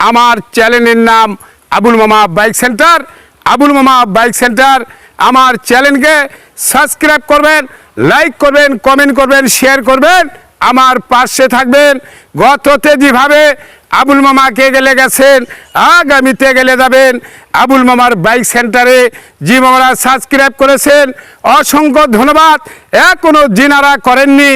আমার চ্যানেলের নাম আবুল মামা বাইক সেন্টার। আবুল মামা বাইক সেন্টার, আমার চ্যানেলকে সাবস্ক্রাইব করবেন, লাইক করবেন, কমেন্ট করবেন, শেয়ার করবেন। আমার পাশে থাকবেন। গততে যেভাবে আবুল মামাকে গেলে গেছেন? আগামীতে গেলে যাবেন। আবুল মামার বাইক সেন্টারে জি মামারা সাবস্ক্রাইব করেছেন। অসংখ্য ধন্যবাদ। এখনও জিনারা করেননি,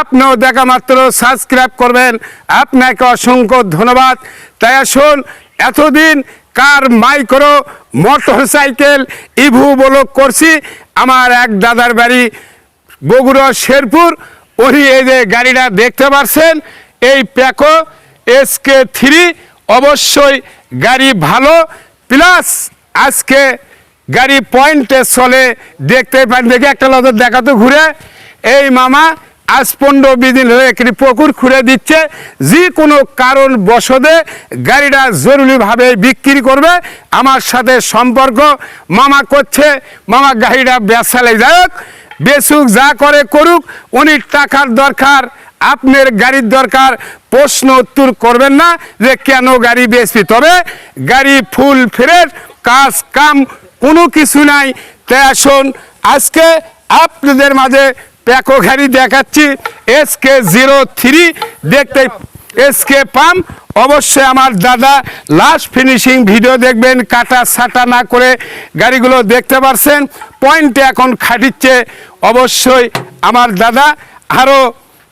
আপনিও দেখা মাত্র সাবস্ক্রাইব করবেন। আপনাকে অসংখ্য ধন্যবাদ। তাই আসুন, এতদিন কার মাইক্রো মোটর সাইকেল ইভু বলো করছি, আমার এক দাদার বাড়ি বগুড়া শেরপুর উনি এই যে গাড়িটা দেখতে পাচ্ছেন এই প্যাকো এসকে থ্রি অবশ্যই গাড়ি ভালো প্লাস আজকে গাড়ি পয়েন্টে চলে, দেখতে পান, দেখে একটা নজর দেখাতো ঘুরে। এই মামা আজ পনেরো বিশ একটি পুকুর খুঁড়ে দিচ্ছে যে কোনো কারণ বশদে গাড়িটা জরুরিভাবে বিক্রি করবে। আমার সাথে সম্পর্ক, মামা করছে, মামা গাড়িটা বেসালে যাই হোক বেসুক যা করে করুক, উনি টাকার দরকার। আপনার গাড়ির দরকার প্রশ্ন উত্তর করবেন না যে কেন গাড়ি বেচবি। তবে গাড়ি ফুল ফ্রেশ, কাজ কাম, কোনো কিছু নাই। তাই আসুন, আজকে আপনাদের মাঝে প্যাকো গাড়ি দেখাচ্ছি এস কে জিরো থ্রি। দেখতে এস কে পাম। অবশ্যই আমার দাদা লাস্ট ফিনিশিং ভিডিও দেখবেন, কাটা সাটা না করে গাড়িগুলো দেখতে পারছেন। পয়েন্টে এখন খাটিচ্ছে। অবশ্যই আমার দাদা আরও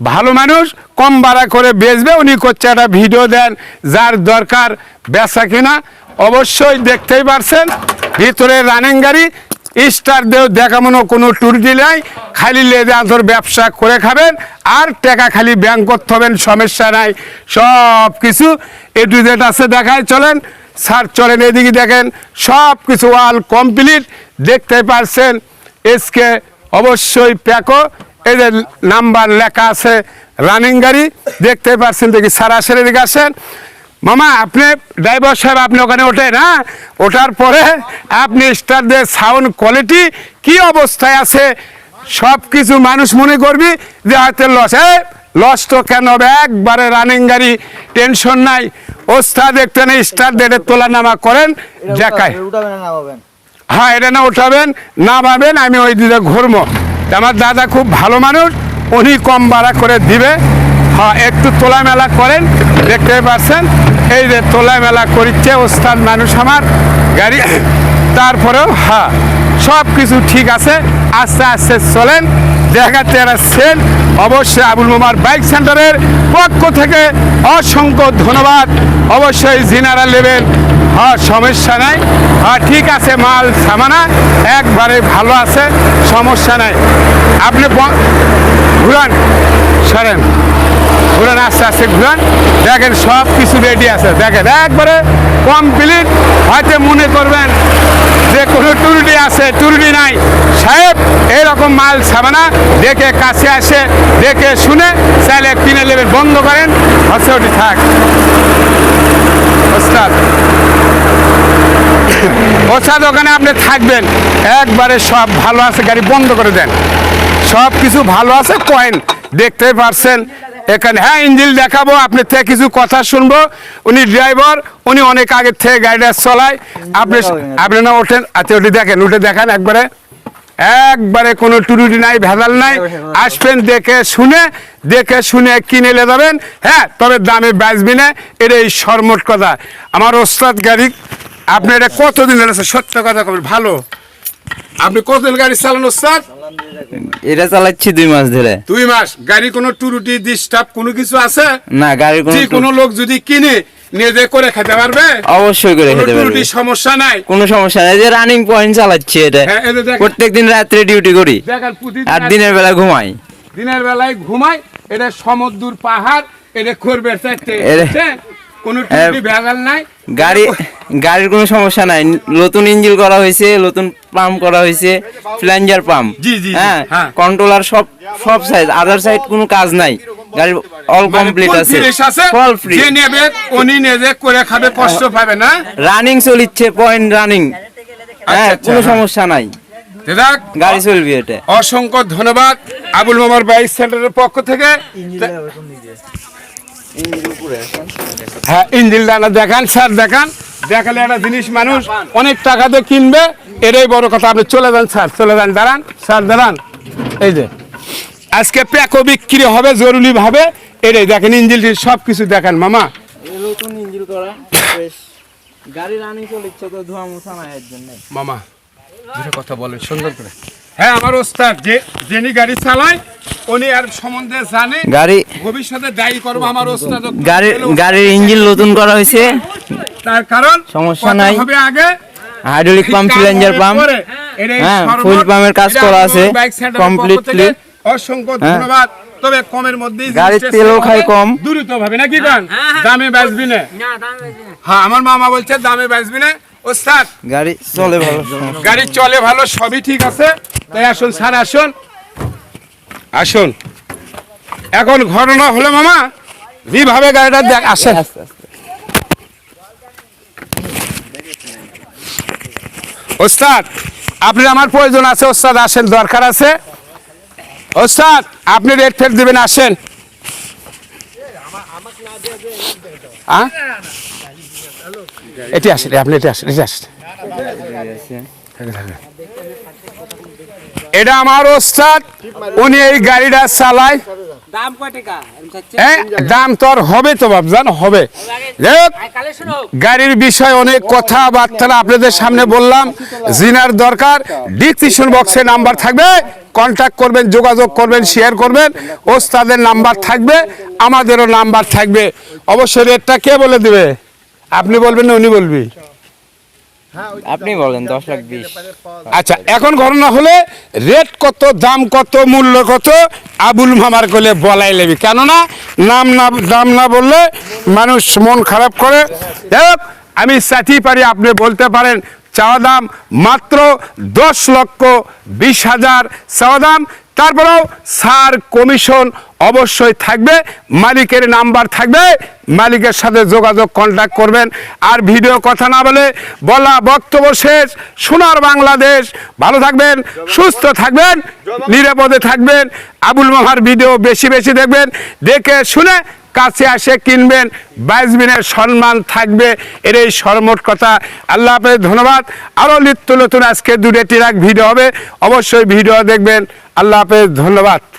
ভালো মানুষ, কম ভাড়া করে বেচবে, উনি করছে একটা ভিডিও দেন যার দরকার বেচা কিনা। অবশ্যই দেখতেই পারছেন, ভিতরে রানিং গাড়ি স্টার দেও দেখামনো কোনো টুরটি নাই, খালি লেদে আঁতর ব্যবসা করে খাবেন, আর টাকা খালি ব্যাংক করতে হবেন সমস্যা নাই সব কিছু এ টু জেড আছে, দেখায় চলেন স্যার চলেন এদিকে দেখেন সব কিছু ওয়াল কমপ্লিট দেখতে পারছেন এসকে অবশ্যই প্যাকো এই যে নাম্বার লেখা আছে রানিং গাড়ি দেখতে পাচ্ছেন দেখি সরাসরি দিকে আসেন। মামা আপনি ড্রাইভার সাহেব আপনি ওখানে ওঠেন হ্যাঁ? ওঠার পরে আপনি স্টারদের সাউন্ড কোয়ালিটি কি অবস্থায় আছে সব কিছু মানুষ মনে করবি যে হয়তো লস এ লস তো কেন হবে? একবারে রানিং গাড়ি টেনশন নাই। ওস্তাদ দেখতে নেই স্টার দিয়ে তোলা নামা করেন দেখায়। না হ্যাঁ এটা না উঠাবেন না পাবেন আমি ওই দিকে ঘুরবো। আমার দাদা খুব ভালো মানুষ, উনি কম ভাড়া করে দিবে। হ্যাঁ একটু তোলা মেলা করেন, দেখতে পাচ্ছেন? এই যে তোলা মেলা করিচ্ছে, ওস্তাদ মানুষ আমার, গাড়ি। তারপরেও হ্যাঁ সব কিছু ঠিক আছে, আস্তে আস্তে চলেন। দেখাতে আসছেন অবশ্যই আবুল মোমার বাইক সেন্টারের পক্ষ থেকে অসংখ্য ধন্যবাদ। অবশ্যই জিনারা নেবেন। হ্যাঁ সমস্যা নাই। হ্যাঁ ঠিক আছে, মাল সামানা। একবারে ভালো আছে, সমস্যা নাই। আপনি ঘুরান, সরেন। ঘুরান, আস্তে আস্তে ঘুরান। দেখেন, সব কিছু রেডি আছে। দেখেন, একবারে কমপ্লিট হয়তো মনে করবেন যে কোনো টুরুটি আছে টুরুটি নাই। সাহেব, এরকম মাল সামানা, দেখে কাছে আসে, দেখে শুনে চাইলে কিনে নেবেন, বন্ধ করেন। হচ্ছে ওটি থাক। ওস্তাদ ওখানে আপনি থাকবেন। একবারে সব ভালো আছে, গাড়ি বন্ধ করে দেন। সব কিছু ভালো আছে, কয়েন। দেখতে পারছেন? এখানে হ্যাঁ ইঞ্জিল দেখাবো, আপনি থেকে কিছু কথা শুনব। উনি ড্রাইভার, উনি অনেক আগে থেকে গাড়িটা চলায়। আপনি আপনি না ওঠেন আচ্ছা ওটি দেখেন উঠে দেখান একবারে। একবারে কোনো টুরুটি নাই, ভেজাল নাই। আসবেন, দেখে শুনে দেখে শুনে কিনে নিয়ে যাবেন। হ্যাঁ তবে দামে বাঁচবি না এটা এই সরমট কথা। আমার ওস্তাদ গাড়ি আপনি এটা কতদিন আছে সত্য কথা কবেন ভালো? আপনি কতদিন গাড়ি চালান ওস্তাদ এটা চালাচ্ছি দুই মাস ধরে। দুই মাস। গাড়ি কোনো টুরুটি ডিস্টার্ব কোনো কিছু আছে? না গাড়ির কোনো কোনো লোক যদি কিনে নিজে করে খেতে পারবে? অবশ্যই করে খেতে পারবে। টুরুটি সমস্যা নাই। কোনো সমস্যা নেই। যে রানিং পয়েন্ট চালাচ্ছি এটা। হ্যাঁ, প্রত্যেকদিন রাত্রে ডিউটি করি। আর দিনের বেলা ঘুমাই। দিনের বেলায় ঘুমাই। এটা সমুদ্র পাহাড় এটা করবে? কোনো হ্যাঁ। ভেজাল নাই। গাড়ি গাড়ির কোনো সমস্যা নাই। নতুন ইঞ্জিন করা হয়েছে নতুন পাম্প করা হয়েছে ফ্ল্যাঞ্জার পাম্প। জি, জি, জি, হ্যাঁ হ্যাঁ। কন্ট্রোলার সব সব সাইড আদার সাইড কোনো কাজ নাই। গাড়ি অল কমপ্লিট আছে। ফল ফ্রি যে নেবে উনি নিজে করে খাবে কষ্ট পাবে না? রানিং চলিচ্ছে পয়েন্ট রানিং হ্যাঁ আচ্ছা, কোনো হ্যাঁ। সমস্যা নাই। গাড়ি চলবে এটা। অসংখ্য ধন্যবাদ। আবুল মামার বাইক সেন্টারের পক্ষ থেকে। হ্যাঁ ইঞ্জিল ডানা দেখান স্যার দেখান। দেখালে একটা জিনিস মানুষ অনেক টাকা দিয়ে কিনবে এটাই বড় কথা। আপনি চলে যান স্যার চলে যান দাঁড়ান স্যার দাঁড়ান। এই যে আজকে প্যাকও বিক্রি হবে জরুরি ভাবে এটাই দেখেন ইঞ্জিল সব কিছু দেখেন মামা। নতুন করা গাড়ি রানিং চলিচ্ছে তো ধোয়া মোছা নাই এর জন্য। মামা দুটো কথা বলেন সুন্দর করে। হ্যাঁ আমার ওস্তাদ যে যিনি গাড়ি চালায় উনি আর সম্বন্ধে জানে গাড়ি ভবিষ্যতে দায়ী করব আমার ওস্তাদ। গাড়ির গাড়ির ইঞ্জিন নতুন করা হয়েছে। তার কারণ সমস্যা নাই। হবে আগে। হাইড্রোলিক পাম্প সিলিন্ডার পাম্প হ্যাঁ, full পাম্পের কাজ করা আছে। থেকে অসংখ্য হ্যাঁ। ধন্যবাদ। তবে কমের মধ্যে গাড়ির তেলও খায় কম। দ্রুত ভাবে নাকি গান? দামে বাঁচবি না। হ্যাঁ আমার মামা বলছে দামে বাঁচবি না। ওস্তাদ গাড়ি চলে ভালো। গাড়ি চলে ভালো সবই ঠিক আছে। তাই আসুন স্যার আসুন। আসুন। এখন ঘটনা হলো মামা যেভাবে গাড়িটা দেখ আসেন ওস্তাদ আপনি আমার প্রয়োজন আছে ওস্তাদ আসেন দরকার আছে। ওস্তাদ আপনি রেট ফেট দেবেন আসেন? এটি আসেন আপনি এটি আসেন। এটি আসেন। এটা আমার ওস্তাদ উনি এই গাড়িটা চালায়। দাম? হ্যাঁ দাম তো আর হবে তো বাবজান হবে। গাড়ির বিষয়ে অনেক কথাবার্তা আপনাদের সামনে বললাম। জিনার দরকার ডিসক্রিপশন বক্সে নাম্বার থাকবে। কন্ট্যাক্ট করবেন যোগাযোগ করবেন শেয়ার করবেন। ওস্তাদের নাম্বার থাকবে আমাদেরও নাম্বার থাকবে। অবশ্যই রেটটা কে বলে দিবে? আপনি বলবেন না উনি বলবি। আপনি বলেন দশ লাখ বিশ। আচ্ছা এখন ঘটনা হলে রেট কত দাম কত মূল্য কত আবুল মামার কোলে বলাই লেবি। কেননা নাম না দাম না বললে মানুষ মন খারাপ করে। যাই আমি চাইতেই পারি আপনি বলতে পারেন চাওয়া দাম মাত্র দশ লক্ষ বিশ হাজার চাওয়া দাম। তারপরেও সার কমিশন অবশ্যই থাকবে মালিকের নাম্বার থাকবে। মালিকের সাথে যোগাযোগ কন্ট্যাক্ট করবেন। আর ভিডিও কথা না বলে বলা বক্তব্য শেষ। সোনার বাংলাদেশ। ভালো থাকবেন, সুস্থ থাকবেন, নিরাপদে থাকবেন। আবুল মামার ভিডিও বেশি বেশি দেখবেন। দেখে শুনে কাছে আসে কিনবেন। বাইজবিনের সম্মান থাকবে। এর এই সরমোট কথা। আল্লাহ হাফেজ, ধন্যবাদ। আরও নিত্য নতুন আজকে দুটো ট্রাক ভিডিও হবে। অবশ্যই ভিডিও দেখবেন। আল্লাহ হাফেজ, ধন্যবাদ।